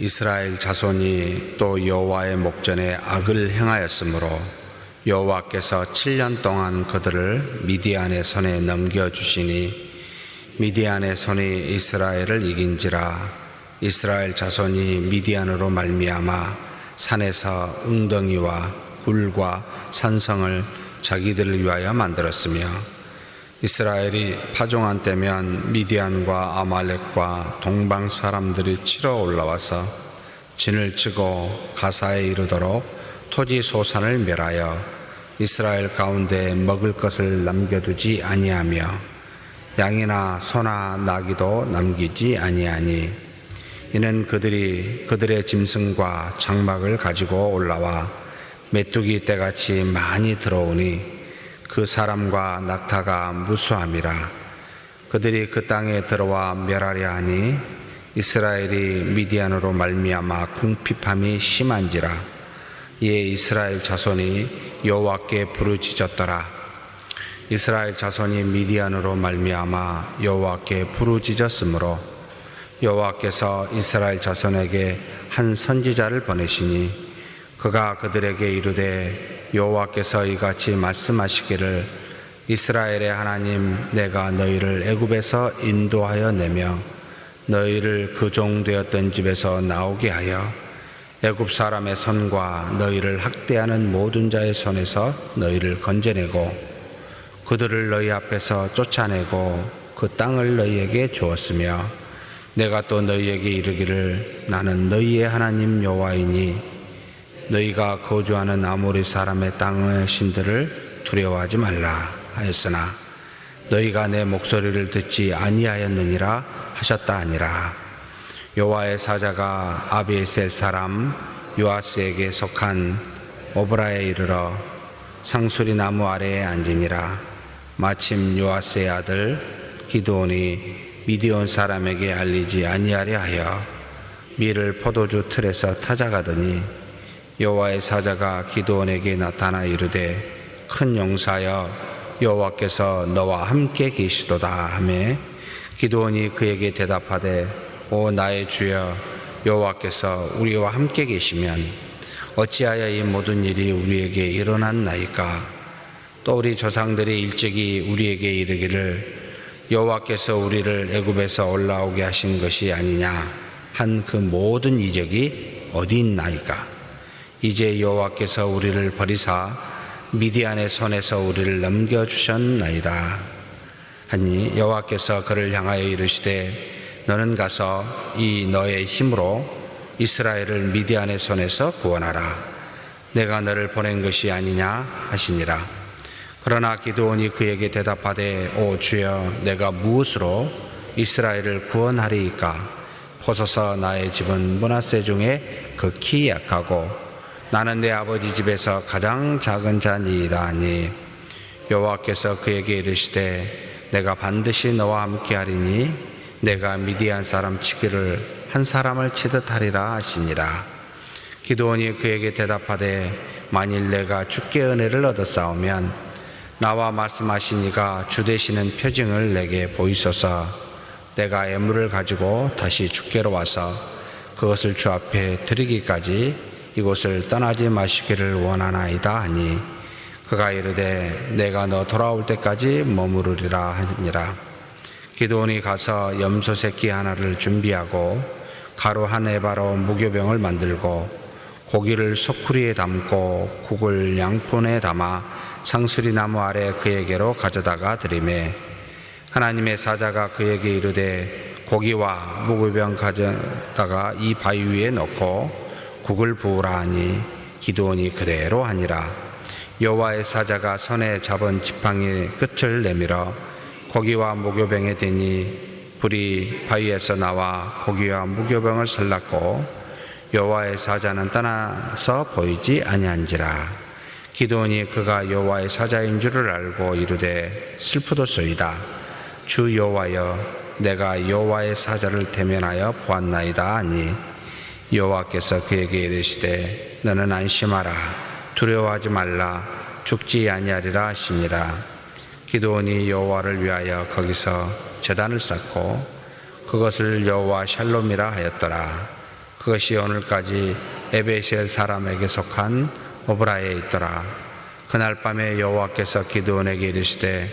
이스라엘 자손이 또 여호와의 목전에 악을 행하였으므로 여호와께서 7년 동안 그들을 미디안의 손에 넘겨 주시니 미디안의 손이 이스라엘을 이긴지라 이스라엘 자손이 미디안으로 말미암아 산에서 웅덩이와 굴과 산성을 자기들을 위하여 만들었으며 이스라엘이 파종한 때면 미디안과 아말렉과 동방 사람들이 치러 올라와서 진을 치고 가사에 이르도록 토지 소산을 멸하여 이스라엘 가운데 먹을 것을 남겨두지 아니하며 양이나 소나 나귀도 남기지 아니하니 이는 그들이 그들의 짐승과 장막을 가지고 올라와 메뚜기 떼같이 많이 들어오니 그 사람과 낙타가 무수함이라. 그들이 그 땅에 들어와 멸하려 하니 이스라엘이 미디안으로 말미암아 궁핍함이 심한지라. 이에 이스라엘 자손이 여호와께 부르짖었더라. 이스라엘 자손이 미디안으로 말미암아 여호와께 부르짖었으므로 여호와께서 이스라엘 자손에게 한 선지자를 보내시니 그가 그들에게 이르되 여호와께서 이같이 말씀하시기를 이스라엘의 하나님 내가 너희를 애굽에서 인도하여 내며 너희를 그 종 되었던 집에서 나오게 하여 애굽 사람의 손과 너희를 학대하는 모든 자의 손에서 너희를 건져내고 그들을 너희 앞에서 쫓아내고 그 땅을 너희에게 주었으며 내가 또 너희에게 이르기를 나는 너희의 하나님 여호와이니 너희가 거주하는 아모리 사람의 땅의 신들을 두려워하지 말라 하였으나 너희가 내 목소리를 듣지 아니하였느니라 하셨다 아니라. 여호와의 사자가 아비에셀 사람 요아스에게 속한 오브라에 이르러 상수리 나무 아래에 앉으니라. 마침 요아스의 아들 기드온이 미디온 사람에게 알리지 아니하려 하여 밀을 포도주 틀에서 타작하더니 여호와의 사자가 기드온에게 나타나 이르되 큰 용사여 여호와께서 너와 함께 계시도다. 하매 기드온이 그에게 대답하되 오 나의 주여 여호와께서 우리와 함께 계시면 어찌하여 이 모든 일이 우리에게 일어났나이까? 또 우리 조상들이 일찍이 우리에게 이르기를 여호와께서 우리를 애굽에서 올라오게 하신 것이 아니냐? 한 그 모든 이적이 어디 있나이까 이제 여호와께서 우리를 버리사 미디안의 손에서 우리를 넘겨 주셨나이다. 하니 여호와께서 그를 향하여 이르시되 너는 가서 이 너의 힘으로 이스라엘을 미디안의 손에서 구원하라. 내가 너를 보낸 것이 아니냐 하시니라. 그러나 기드온이 그에게 대답하되 오 주여 내가 무엇으로 이스라엘을 구원하리이까? 보소서 나의 집은 문하세 중에 극히 약하고 나는 내 아버지 집에서 가장 작은 자니이다 하니 여호와께서 그에게 이르시되 내가 반드시 너와 함께 하리니 내가 미디안 사람 치기를 한 사람을 치듯 하리라 하시니라. 기드온이 그에게 대답하되 만일 내가 주께 은혜를 얻었사오면 나와 말씀하시니가 주 되시는 표징을 내게 보이소서. 내가 애물을 가지고 다시 주께로 와서 그것을 주 앞에 드리기까지 이곳을 떠나지 마시기를 원하나이다 하니 그가 이르되 내가 너 돌아올 때까지 머무르리라 하니라. 기도원이 가서 염소 새끼 하나를 준비하고 가루 한 에바로 무교병을 만들고 고기를 소쿠리에 담고 국을 양푼에 담아 상수리 나무 아래 그에게로 가져다가 드리매 하나님의 사자가 그에게 이르되 고기와 무교병 가져다가 이 바위 위에 넣고 국을 부으라 하니 기도원이 그대로 하니라. 여호와의 사자가 손에 잡은 지팡이 끝을 내밀어 고기와 무교병에 대니 불이 바위에서 나와 고기와 무교병을 설랐고 여호와의 사자는 떠나서 보이지 아니한지라. 기도원이 그가 여호와의 사자인 줄을 알고 이르되 슬프도소이다. 주 여호와여 내가 여호와의 사자를 대면하여 보았나이다 하니 여호와께서 그에게 이르시되 너는 안심하라. 두려워하지 말라. 죽지 아니하리라 하시니라 기도원이 여호와를 위하여 거기서 제단을 쌓고 그것을 여호와 샬롬이라 하였더라. 그것이 오늘까지 에베시엘 사람에게 속한 오브라에 있더라. 그날 밤에 여호와께서 기드온에게 이르시되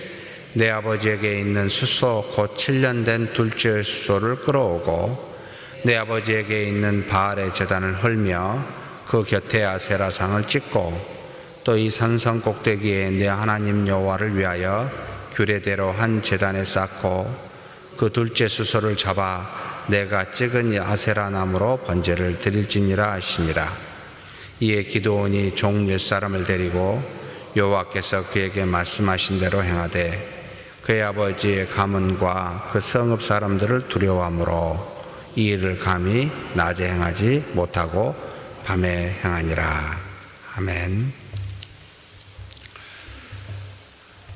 내 아버지에게 있는 숫소 곧 7년 된 둘째 숫소를 끌어오고 내 아버지에게 있는 바알의 재단을 헐며 그 곁에 아세라상을 찍고 또 이 산성 꼭대기에 내 하나님 여호와를 위하여 규례대로 한 재단에 쌓고 그 둘째 수소를 잡아 내가 찍은 이 아세라 나무로 번제를 드릴지니라 하시니라. 이에 기도원이 종 몇 사람을 데리고 여호와께서 그에게 말씀하신 대로 행하되 그의 아버지의 가문과 그 성읍 사람들을 두려워하므로 이 일을 감히 낮에 행하지 못하고 밤에 행하니라 아멘.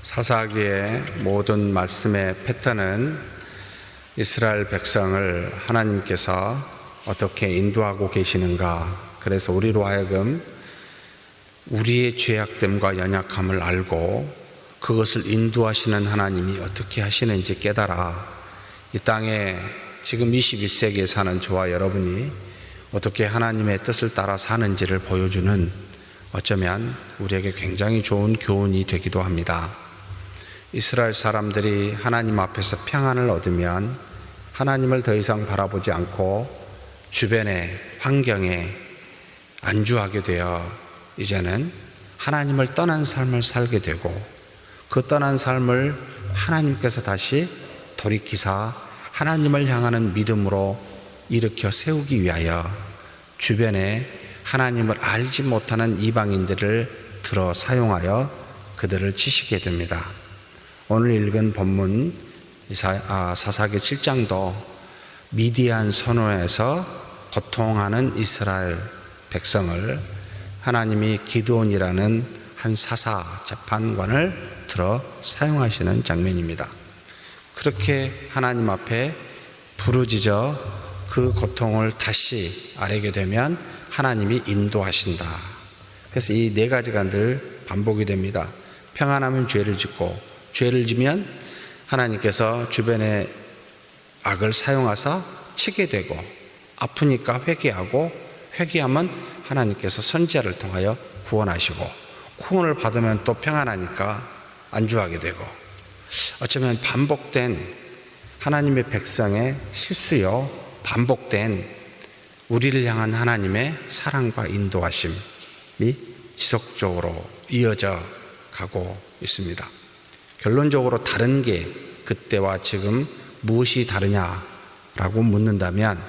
사사기의 모든 말씀의 패턴은 이스라엘 백성을 하나님께서 어떻게 인도하고 계시는가. 그래서 우리로 하여금 우리의 죄악됨과 연약함을 알고 그것을 인도하시는 하나님이 어떻게 하시는지 깨달아 이 땅에 지금 21세기에 사는 저와 여러분이 어떻게 하나님의 뜻을 따라 사는지를 보여주는 어쩌면 우리에게 굉장히 좋은 교훈이 되기도 합니다. 이스라엘 사람들이 하나님 앞에서 평안을 얻으면 하나님을 더 이상 바라보지 않고 주변의 환경에 안주하게 되어 이제는 하나님을 떠난 삶을 살게 되고 그 떠난 삶을 하나님께서 다시 돌이키사 하나님을 향하는 믿음으로 일으켜 세우기 위하여 주변에 하나님을 알지 못하는 이방인들을 들어 사용하여 그들을 치시게 됩니다. 오늘 읽은 본문 아, 사사기 7장도 미디안 선호에서 고통하는 이스라엘 백성을 하나님이 기도원이라는 한 사사 재판관을 들어 사용하시는 장면입니다. 그렇게 하나님 앞에 부르짖어 그 고통을 다시 아뢰게 되면 하나님이 인도하신다. 그래서 이 네 가지가 늘 반복이 됩니다. 평안하면 죄를 짓고 죄를 지면 하나님께서 주변의 악을 사용하사 치게 되고 아프니까 회개하고 회개하면 하나님께서 선지자를 통하여 구원하시고 구원을 받으면 또 평안하니까 안주하게 되고 어쩌면 반복된 하나님의 백성의 실수요 반복된 우리를 향한 하나님의 사랑과 인도하심이 지속적으로 이어져 가고 있습니다. 결론적으로 다른 게 그때와 지금 무엇이 다르냐라고 묻는다면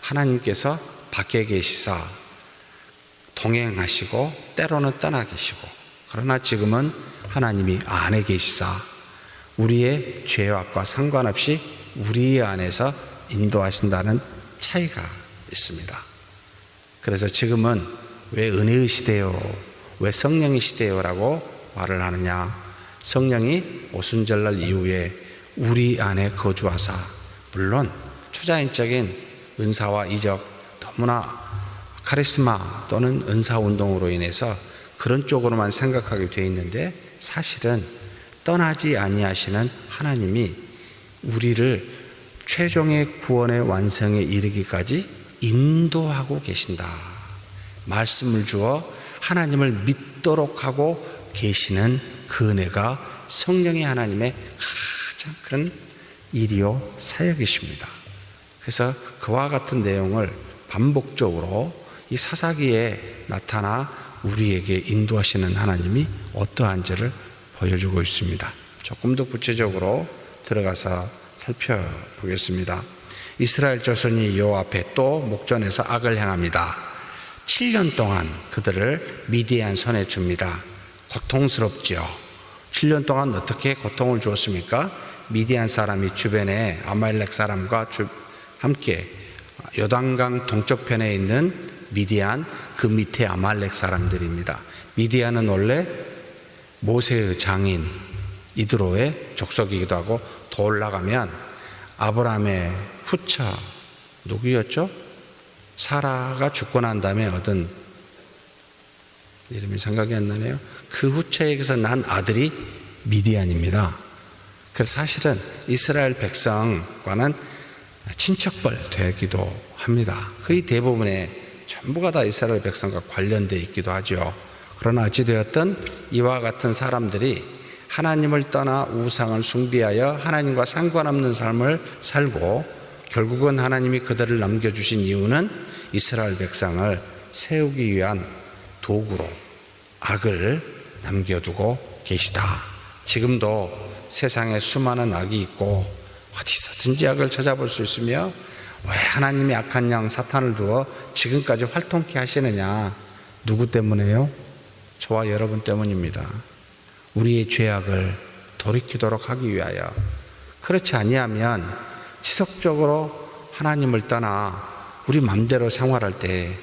하나님께서 밖에 계시사 동행하시고 때로는 떠나 계시고 그러나 지금은 하나님이 안에 계시사 우리의 죄악과 상관없이 우리 안에서 인도하신다는 차이가 있습니다. 그래서 지금은 왜 은혜의 시대요? 왜 성령의 시대요라고 말을 하느냐? 성령이 오순절날 이후에 우리 안에 거주하사 물론 초자연적인 은사와 이적 너무나 카리스마 또는 은사 운동으로 인해서 그런 쪽으로만 생각하게 되어 있는데 사실은 떠나지 아니하시는 하나님이 우리를 최종의 구원의 완성에 이르기까지 인도하고 계신다. 말씀을 주어 하나님을 믿도록 하고 계시는 그 은혜가 성령의 하나님의 가장 큰 일이요 사역이십니다. 그래서 그와 같은 내용을 반복적으로 이 사사기에 나타나 우리에게 인도하시는 하나님이 어떠한지를 보여주고 있습니다. 조금 더 구체적으로 들어가서 살펴보겠습니다. 이스라엘 조선이 요 앞에 또 목전에서 악을 행합니다. 7년 동안 그들을 미디안 손에 줍니다. 고통스럽지요. 7년 동안 어떻게 고통을 주었습니까? 미디안 사람이 주변에 아말렉 사람과 함께 요단강 동쪽편에 있는 미디안 그 밑에 아말렉 사람들입니다. 미디안은 원래 모세의 장인 이드로의 족속이기도 하고 더 올라가면 아브라함의 후처 누구였죠? 사라가 죽고 난 다음에 얻은 이름이 생각이 안 나네요. 그 후처에게서 난 아들이 미디안입니다. 그래서 사실은 이스라엘 백성과는 친척벌 되기도 합니다. 거의 대부분의 전부가 다 이스라엘 백성과 관련돼 있기도 하죠. 그러나 어찌되었든 이와 같은 사람들이 하나님을 떠나 우상을 숭배하여 하나님과 상관없는 삶을 살고 결국은 하나님이 그들을 남겨주신 이유는 이스라엘 백성을 세우기 위한 도구로 악을 남겨두고 계시다. 지금도 세상에 수많은 악이 있고 어디서든지 악을 찾아볼 수 있으며 왜 하나님이 악한 양 사탄을 두어 지금까지 활동케 하시느냐? 누구 때문에요? 저와 여러분 때문입니다. 우리의 죄악을 돌이키도록 하기 위하여 그렇지 아니하면 지속적으로 하나님을 떠나 우리 마음대로 생활할 때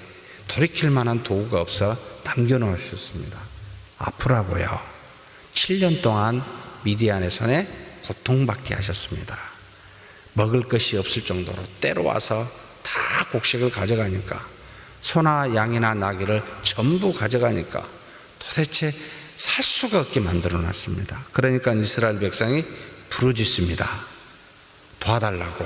돌이킬 만한 도구가 없어 남겨놓으셨습니다. 아프라고요. 7년 동안 미디안의 손에 고통받게 하셨습니다. 먹을 것이 없을 정도로 때려와서 다 곡식을 가져가니까 소나 양이나 나귀를 전부 가져가니까 도대체 살 수가 없게 만들어 놨습니다. 그러니까 이스라엘 백성이 부르짖습니다. 도와달라고.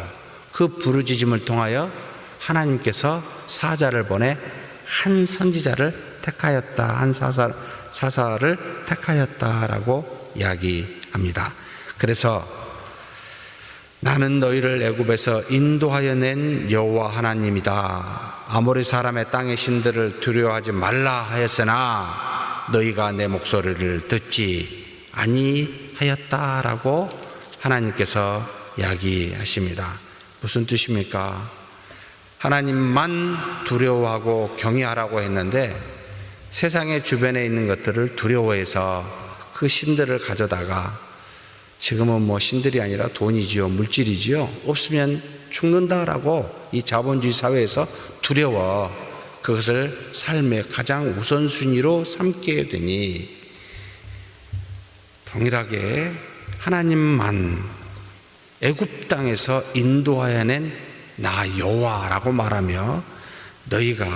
그 부르짖음을 통하여 하나님께서 사자를 보내 한 선지자를 택하였다. 한 사사, 사사를 택하였다라고 이야기합니다. 그래서 나는 너희를 애굽에서 인도하여 낸 여호와 하나님이다. 아모리 사람의 땅의 신들을 두려워하지 말라 하였으나 너희가 내 목소리를 듣지 아니하였다라고 하나님께서 이야기하십니다. 무슨 뜻입니까? 하나님만 두려워하고 경외하라고 했는데 세상의 주변에 있는 것들을 두려워해서 그 신들을 가져다가 지금은 뭐 신들이 아니라 돈이지요, 물질이지요. 없으면 죽는다라고 이 자본주의 사회에서 두려워 그것을 삶의 가장 우선순위로 삼게 되니 동일하게 하나님만 애굽 땅에서 인도하여 낸 나 여호와라고 말하며 너희가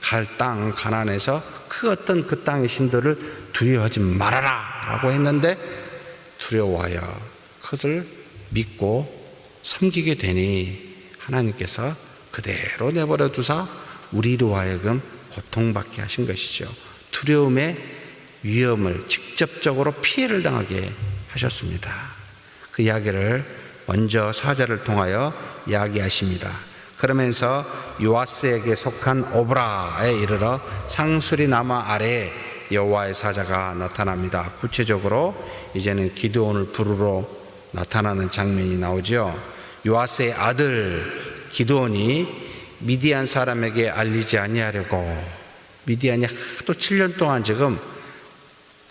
갈 땅 가난에서 그 어떤 그 땅의 신들을 두려워하지 말아라라고 했는데 두려워하여 그것을 믿고 섬기게 되니 하나님께서 그대로 내버려 두사 우리로 하여금 고통받게 하신 것이죠. 두려움의 위험을 직접적으로 피해를 당하게 하셨습니다. 그 이야기를 먼저 사자를 통하여 이야기하십니다. 그러면서 요아스에게 속한 오브라에 이르러 상수리 나무 아래 여호와의 사자가 나타납니다. 구체적으로 이제는 기드온을 부르러 나타나는 장면이 나오죠. 요아스의 아들 기드온이 미디안 사람에게 알리지 아니하려고 미디안이 하도 7년 동안 지금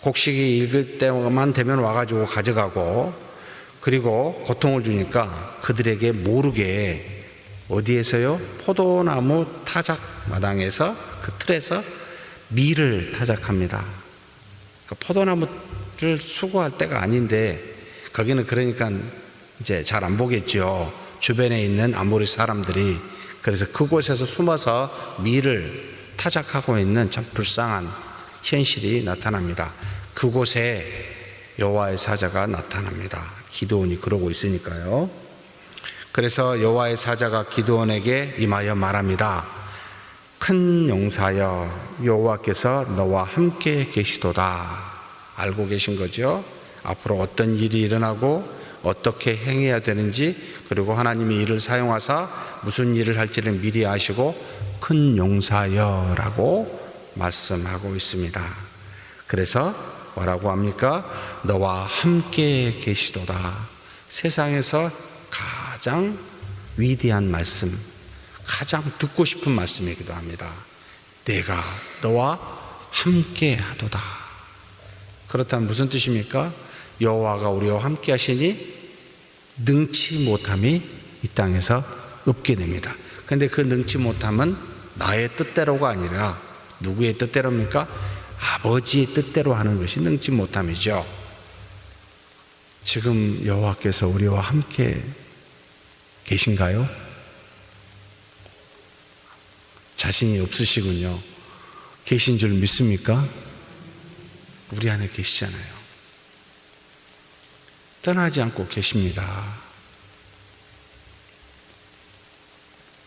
곡식이 익을 때만 되면 와가지고 가져가고 그리고 고통을 주니까 그들에게 모르게 어디에서요? 포도나무 타작 마당에서 그 틀에서 밀을 타작합니다. 그 포도나무를 수거할 때가 아닌데 거기는 그러니까 이제 잘 안 보겠죠. 주변에 있는 아모리 사람들이 그래서 그곳에서 숨어서 밀을 타작하고 있는 참 불쌍한 현실이 나타납니다. 그곳에 여호와의 사자가 나타납니다. 기도원이 그러고 있으니까요. 그래서 여호와의 사자가 기도원에게 임하여 말합니다. 큰 용사여 여호와께서 너와 함께 계시도다. 알고 계신 거죠? 앞으로 어떤 일이 일어나고 어떻게 행해야 되는지 그리고 하나님이 이를 사용하사 무슨 일을 할지를 미리 아시고 큰 용사여라고 말씀하고 있습니다. 그래서 뭐라고 합니까? 너와 함께 계시도다. 세상에서 가장 위대한 말씀, 가장 듣고 싶은 말씀이기도 합니다. 내가 너와 함께 하도다. 그렇다면 무슨 뜻입니까? 여호와가 우리와 함께 하시니 능치 못함이 이 땅에서 없게 됩니다. 근데 그 능치 못함은 나의 뜻대로가 아니라 누구의 뜻대로입니까? 아버지의 뜻대로 하는 것이 능치 못함이죠. 지금 여호와께서 우리와 함께 계신가요? 자신이 없으시군요. 계신 줄 믿습니까? 우리 안에 계시잖아요. 떠나지 않고 계십니다.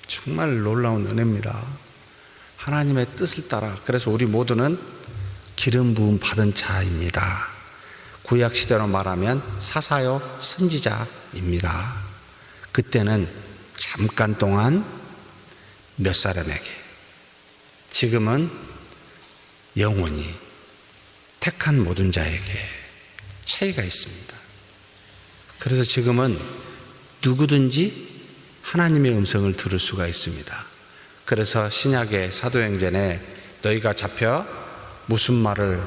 정말 놀라운 은혜입니다. 하나님의 뜻을 따라 그래서 우리 모두는 기름 부음 받은 자입니다. 구약 시대로 말하면 사사요 선지자입니다. 그때는 잠깐 동안 몇 사람에게 지금은 영원히 택한 모든 자에게 차이가 있습니다. 그래서 지금은 누구든지 하나님의 음성을 들을 수가 있습니다. 그래서 신약의 사도행전에 너희가 잡혀 무슨 말을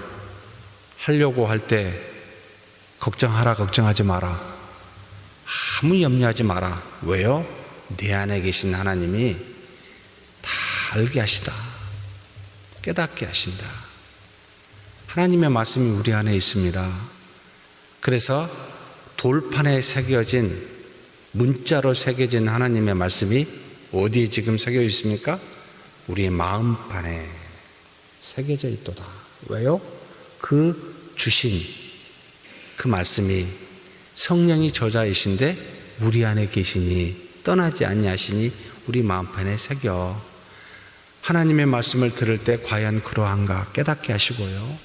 하려고 할 때 걱정하라 걱정하지 마라. 아무 염려하지 마라. 왜요? 내 안에 계신 하나님이 다 알게 하시다. 깨닫게 하신다. 하나님의 말씀이 우리 안에 있습니다. 그래서 돌판에 새겨진 문자로 새겨진 하나님의 말씀이 어디에 지금 새겨 있습니까? 우리의 마음판에 새겨져 있도다. 왜요? 그 주신 그 말씀이 성령이 저자이신데 우리 안에 계시니 떠나지 아니하시니 우리 마음판에 새겨 하나님의 말씀을 들을 때 과연 그러한가 깨닫게 하시고요.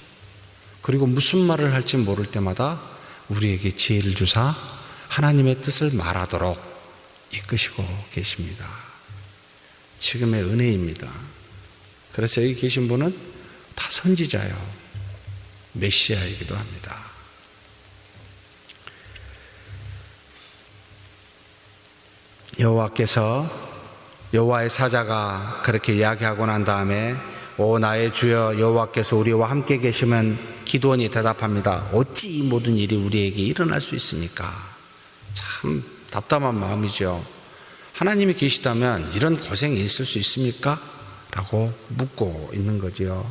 그리고 무슨 말을 할지 모를 때마다 우리에게 지혜를 주사 하나님의 뜻을 말하도록 이끄시고 계십니다. 지금의 은혜입니다. 그래서 여기 계신 분은 다 선지자요. 메시아이기도 합니다. 여호와께서 여호와의 사자가 그렇게 이야기하고 난 다음에 오 나의 주여 여호와께서 우리와 함께 계시면 기도원이 대답합니다. 어찌 이 모든 일이 우리에게 일어날 수 있습니까? 참 답답한 마음이죠. 하나님이 계시다면 이런 고생이 있을 수 있습니까? 라고 묻고 있는 거지요.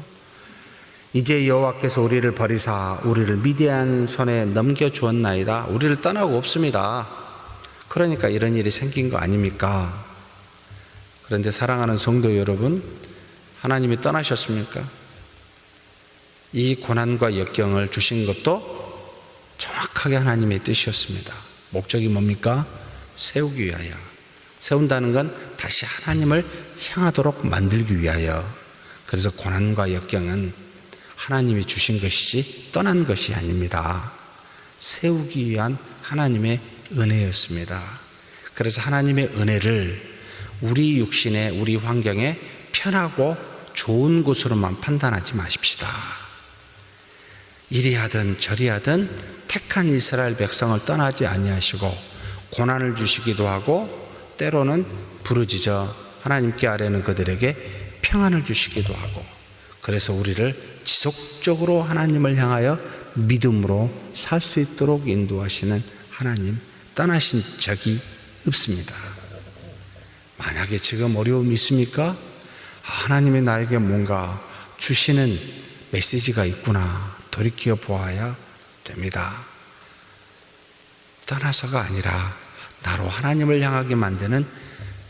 이제 여호와께서 우리를 버리사 우리를 미디안 손에 넘겨 주었나이다. 우리를 떠나고 없습니다. 그러니까 이런 일이 생긴 거 아닙니까? 그런데 사랑하는 성도 여러분, 하나님이 떠나셨습니까? 이 고난과 역경을 주신 것도 정확하게 하나님의 뜻이었습니다. 목적이 뭡니까? 세우기 위하여. 세운다는 건 다시 하나님을 향하도록 만들기 위하여. 그래서 고난과 역경은 하나님이 주신 것이지 떠난 것이 아닙니다. 세우기 위한 하나님의 은혜였습니다. 그래서 하나님의 은혜를 우리 육신에, 우리 환경에 편하고 좋은 곳으로만 판단하지 마십시다. 이리 하든 저리 하든 택한 이스라엘 백성을 떠나지 아니하시고 고난을 주시기도 하고 때로는 부르짖어 하나님께 아뢰는 그들에게 평안을 주시기도 하고 그래서 우리를 지속적으로 하나님을 향하여 믿음으로 살 수 있도록 인도하시는 하나님 떠나신 적이 없습니다. 만약에 지금 어려움이 있습니까? 하나님이 나에게 뭔가 주시는 메시지가 있구나 돌이켜 보아야 됩니다. 떠나서가 아니라 나로 하나님을 향하게 만드는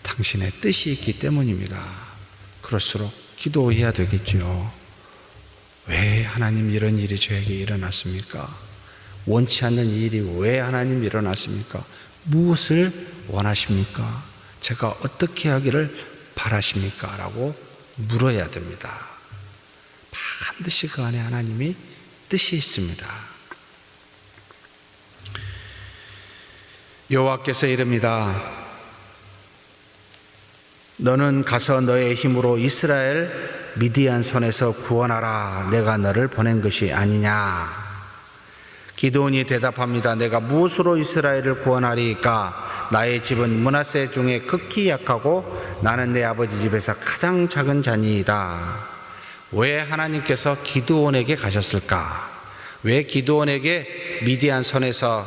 당신의 뜻이 있기 때문입니다. 그럴수록 기도해야 되겠지요. 왜 하나님 이런 일이 저에게 일어났습니까? 원치 않는 일이 왜 하나님 일어났습니까? 무엇을 원하십니까? 제가 어떻게 하기를 바라십니까? 라고 물어야 됩니다. 반드시 그 안에 하나님이 뜻이 있습니다. 여호와께서 이릅니다. 너는 가서 너의 힘으로 이스라엘 미디안 손에서 구원하라. 내가 너를 보낸 것이 아니냐. 기도원이 대답합니다. 내가 무엇으로 이스라엘을 구원하리까? 나의 집은 문하세 중에 극히 약하고 나는 내 아버지 집에서 가장 작은 자니이다. 왜 하나님께서 기도원에게 가셨을까? 왜 기도원에게 미디안 손에서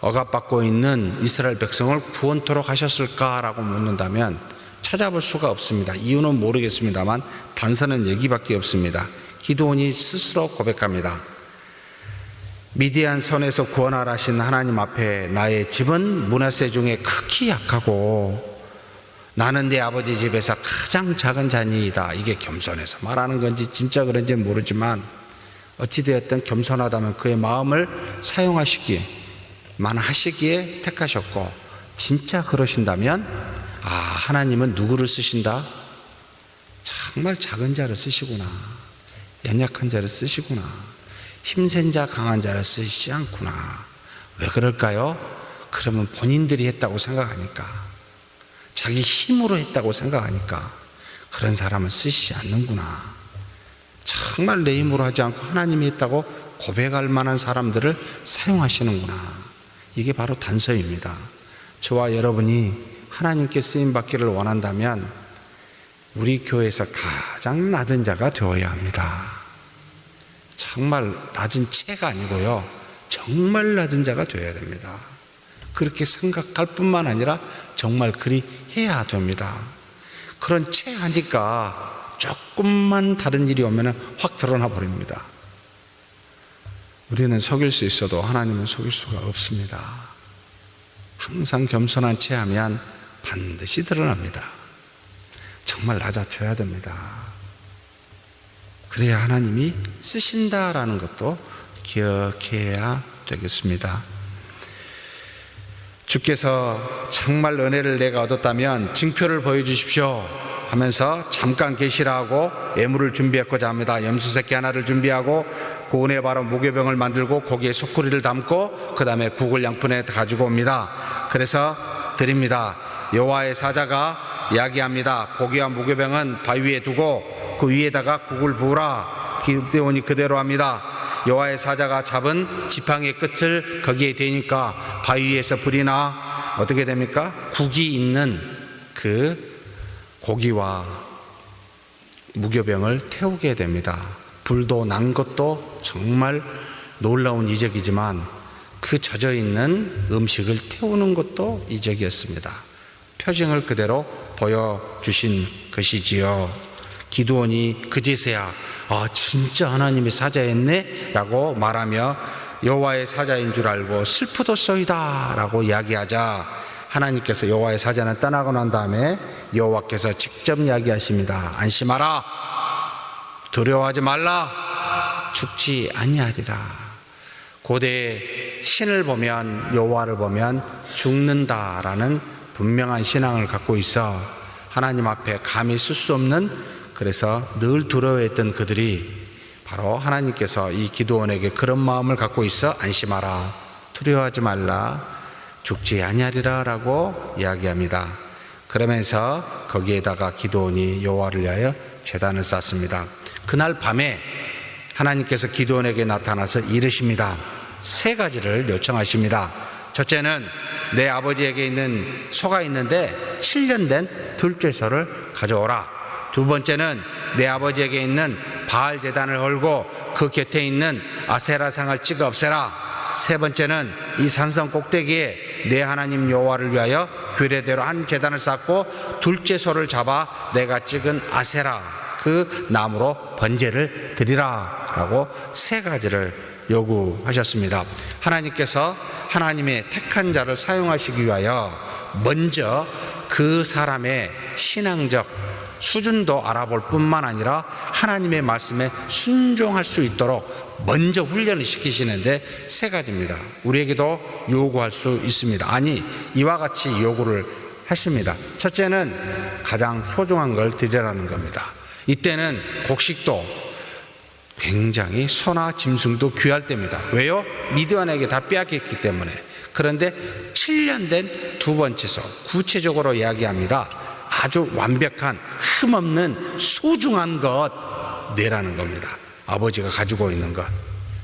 억압받고 있는 이스라엘 백성을 구원토록 하셨을까라고 묻는다면 찾아볼 수가 없습니다. 이유는 모르겠습니다만 단서는 여기밖에 없습니다. 기도원이 스스로 고백합니다. 미디안 손에서 구원하라신 하나님 앞에 나의 집은 문화세 중에 극히 약하고 나는 내 아버지 집에서 가장 작은 자니이다. 이게 겸손해서 말하는 건지 진짜 그런지 모르지만 어찌되었든 겸손하다면 그의 마음을 사용하시기에 만하시기에 택하셨고 진짜 그러신다면 아, 하나님은 누구를 쓰신다? 정말 작은 자를 쓰시구나. 연약한 자를 쓰시구나. 힘센 자, 강한 자를 쓰시지 않구나. 왜 그럴까요? 그러면 본인들이 했다고 생각하니까. 자기 힘으로 했다고 생각하니까. 그런 사람을 쓰시지 않는구나. 정말 내 힘으로 하지 않고 하나님이 했다고 고백할 만한 사람들을 사용하시는구나. 이게 바로 단서입니다. 저와 여러분이 하나님께 쓰임 받기를 원한다면 우리 교회에서 가장 낮은 자가 되어야 합니다. 정말 낮은 채가 아니고요. 정말 낮은 자가 되어야 됩니다. 그렇게 생각할 뿐만 아니라 정말 그리 해야 됩니다. 그런 채 하니까 조금만 다른 일이 오면 확 드러나 버립니다. 우리는 속일 수 있어도 하나님은 속일 수가 없습니다. 항상 겸손한 채 하면 반드시 드러납니다. 정말 낮아져야 됩니다. 그래야 하나님이 쓰신다라는 것도 기억해야 되겠습니다. 주께서 정말 은혜를 내가 얻었다면 증표를 보여주십시오 하면서 잠깐 계시라고 예물을 준비했고자 합니다. 염소 새끼 하나를 준비하고 그 은혜 바로 무교병을 만들고 거기에 소쿠리를 담고 그 다음에 국을 양푼에 가지고 옵니다. 그래서 드립니다. 여호와의 사자가 이야기합니다. 고기와 무교병은 바위 위에 두고 그 위에다가 국을 부으라. 기대오니 그대로 합니다. 여호와의 사자가 잡은 지팡이의 끝을 거기에 대니까 바위 위에서 불이 나 어떻게 됩니까? 국이 있는 그 고기와 무교병을 태우게 됩니다. 불도 난 것도 정말 놀라운 이적이지만 그 젖어 있는 음식을 태우는 것도 이적이었습니다. 표징을 그대로 보여주신 것이지요. 기도원이 그제서야 아 진짜 하나님의 사자였네라고 말하며 여호와의 사자인 줄 알고 슬프도소이다라고 이야기하자 하나님께서 여호와의 사자는 떠나고 난 다음에 여호와께서 직접 이야기하십니다. 안심하라. 두려워하지 말라. 죽지 아니하리라. 고대 신을 보면 여호와를 보면 죽는다라는 분명한 신앙을 갖고 있어 하나님 앞에 감히 쓸 수 없는 그래서 늘 두려워했던 그들이 바로 하나님께서 이 기도원에게 그런 마음을 갖고 있어 안심하라 두려워하지 말라 죽지 아니하리라라고 이야기합니다. 그러면서 거기에다가 기도원이 여호와를 위하여 제단을 쌓습니다. 그날 밤에 하나님께서 기도원에게 나타나서 이르십니다. 세 가지를 요청하십니다. 첫째는 내 아버지에게 있는 소가 있는데 7년 된 둘째 소를 가져오라. 두 번째는 내 아버지에게 있는 바알 제단을 헐고 그 곁에 있는 아세라 상을 찍어 없애라. 세 번째는 이 산성 꼭대기에 내 하나님 여호와를 위하여 규례대로 한 제단을 쌓고 둘째 소를 잡아 내가 찍은 아세라 그 나무로 번제를 드리라라고 세 가지를 요구하셨습니다. 하나님께서 하나님의 택한 자를 사용하시기 위하여 먼저 그 사람의 신앙적 수준도 알아볼 뿐만 아니라 하나님의 말씀에 순종할 수 있도록 먼저 훈련을 시키시는데 세 가지입니다. 우리에게도 요구할 수 있습니다. 아니, 이와 같이 요구를 했습니다. 첫째는 가장 소중한 걸 드리라는 겁니다. 이때는 곡식도 굉장히 소나 짐승도 귀할 때입니다. 왜요? 미디안에게 다 빼앗겼기 때문에. 그런데 7년 된 두 번째 소, 구체적으로 이야기합니다. 아주 완벽한 흠없는 소중한 것 내라는 겁니다. 아버지가 가지고 있는 것.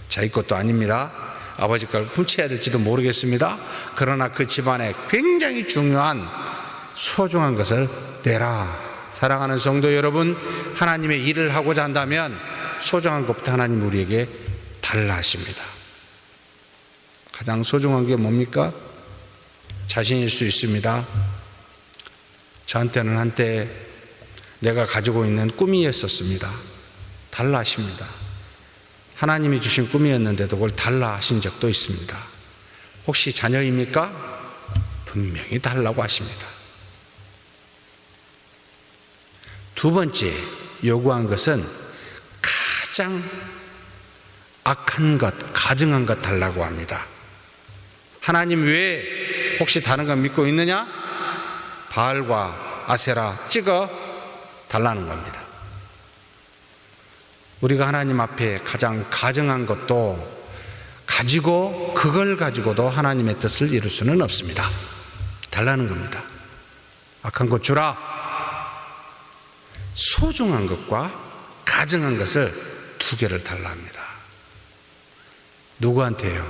자기 것도 아닙니다. 아버지 걸 훔쳐야 될지도 모르겠습니다. 그러나 그 집안에 굉장히 중요한 소중한 것을 내라. 사랑하는 성도 여러분, 하나님의 일을 하고자 한다면 소중한 것부터 하나님 우리에게 달라 하십니다. 가장 소중한 게 뭡니까? 자신일 수 있습니다. 저한테는 한때 내가 가지고 있는 꿈이었었습니다. 달라 하십니다. 하나님이 주신 꿈이었는데도 그걸 달라 하신 적도 있습니다. 혹시 자녀입니까? 분명히 달라고 하십니다. 두 번째 요구한 것은 가장 악한 것, 가증한 것 달라고 합니다. 하나님 외에 혹시 다른 것 믿고 있느냐? 바알과 아세라 찍어 달라는 겁니다. 우리가 하나님 앞에 가장 가정한 것도 가지고 그걸 가지고도 하나님의 뜻을 이룰 수는 없습니다. 달라는 겁니다. 악한 것 주라. 소중한 것과 가정한 것을 두 개를 달라 합니다. 누구한테요?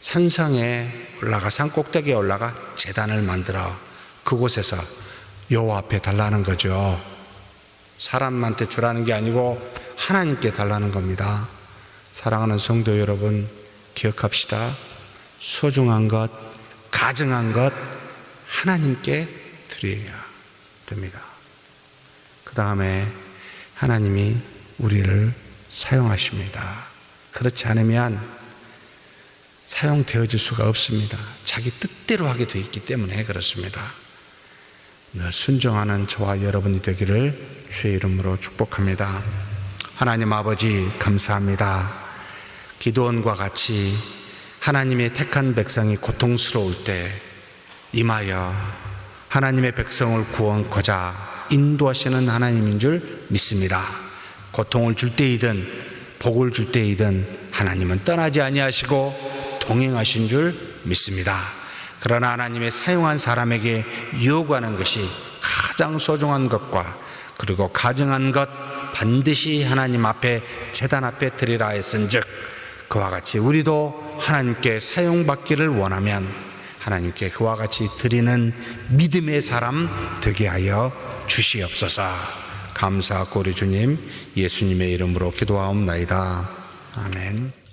산상에 올라가 산 꼭대기에 올라가 재단을 만들어 그곳에서 여호와 앞에 달라는 거죠. 사람한테 주라는 게 아니고 하나님께 달라는 겁니다. 사랑하는 성도 여러분 기억합시다. 소중한 것, 가정한 것 하나님께 드려야 됩니다. 그 다음에 하나님이 우리를 사용하십니다. 그렇지 않으면 사용되어질 수가 없습니다. 자기 뜻대로 하게 되어 있기 때문에 그렇습니다. 늘 순종하는 저와 여러분이 되기를 주의 이름으로 축복합니다. 하나님 아버지 감사합니다. 기도원과 같이 하나님의 택한 백성이 고통스러울 때 임하여 하나님의 백성을 구원코자 인도하시는 하나님인 줄 믿습니다. 고통을 줄 때이든 복을 줄 때이든 하나님은 떠나지 아니하시고 동행하신 줄 믿습니다. 그러나 하나님의 사용한 사람에게 요구하는 것이 가장 소중한 것과 그리고 가정한 것 반드시 하나님 앞에 재단 앞에 드리라 했은즉 그와 같이 우리도 하나님께 사용받기를 원하면 하나님께 그와 같이 드리는 믿음의 사람 되게 하여 주시옵소서. 감사하고 우리 주님 예수님의 이름으로 기도하옵나이다. 아멘.